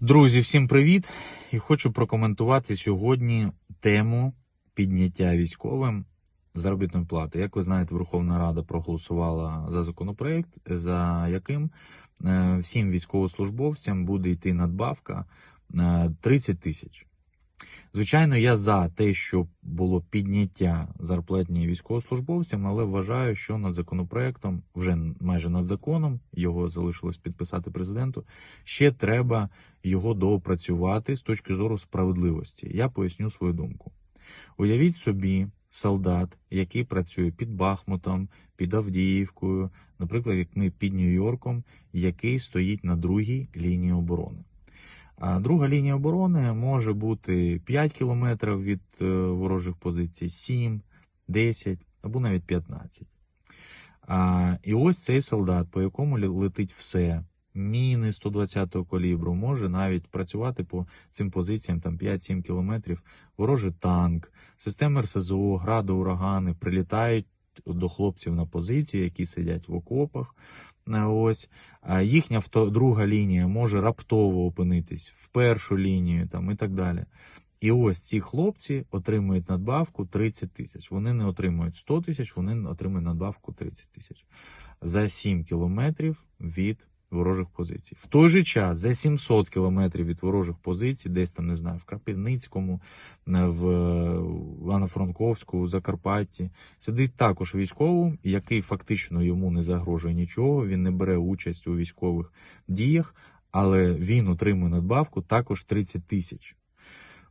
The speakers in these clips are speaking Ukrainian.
Друзі, всім привіт! І хочу прокоментувати сьогодні тему підняття військовим заробітної плати. Як ви знаєте, Верховна Рада проголосувала за законопроект, за яким е, всім військовослужбовцям буде йти надбавка е, 30 тисяч. Звичайно, я за те, щоб було підняття зарплатні військовослужбовцям, але вважаю, що над законопроектом, вже майже над законом, його залишилось підписати президенту. Ще треба його доопрацювати з точки зору справедливості. Я поясню свою думку. Уявіть собі солдат, який працює під Бахмутом, під Авдіївкою, наприклад, як ми під Нью-Йорком, який стоїть на другій лінії оборони. Друга лінія оборони може бути 5 кілометрів від е, ворожих позицій, 7, 10 або навіть 15. А, і ось цей солдат, по якому летить все, міни 120-го калібру, може навіть працювати по цим позиціям там 5-7 кілометрів. Ворожий танк, системи РСЗО, гради, урагани прилітають до хлопців на позиції, які сидять в окопах. Е, Ось їхня друга лінія може раптово опинитись в першу лінію там і так далі. І ось ці хлопці отримують надбавку 30 тисяч. Вони не отримують 100 тисяч, вони отримують надбавку 30 тисяч за 7 кілометрів від ворожих позицій. В той же час за 700 кілометрів від ворожих позицій, десь там не знаю, в Крапивницькому, е, в Івано-Франковську, у Закарпатті, сидить також військовий, який фактично йому не загрожує нічого, він не бере участь у військових діях, але він отримує надбавку також 30 тисяч.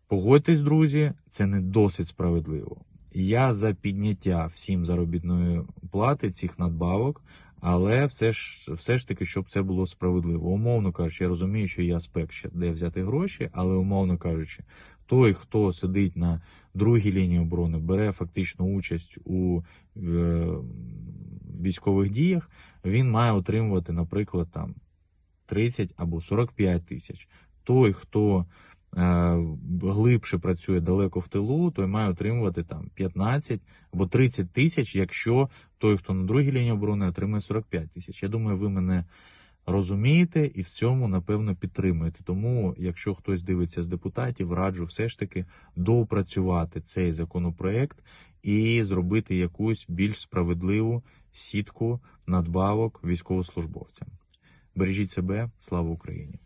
Погодьтесь, друзі, це не досить справедливо. Я за підняття всім заробітної плати цих надбавок, але все ж все ж таки, щоб це було справедливо. Умовно кажучи, я розумію, що є аспект ще де взяти гроші, але умовно кажучи, той, хто сидить на другій лінії оборони, бере фактично участь у е, військових діях, він має отримувати, наприклад, там 30 або 45 тисяч. Той, хто глибше працює далеко в тилу, той має отримувати там 15 або 30 тисяч, якщо той, хто на другій лінії оборони, отримує 45 тисяч. Я думаю, ви мене розумієте і в цьому, напевно, підтримуєте. Тому, якщо хтось дивиться з депутатів, раджу все ж таки доопрацювати цей законопроект і зробити якусь більш справедливу сітку надбавок військовослужбовцям. Бережіть себе, слава Україні!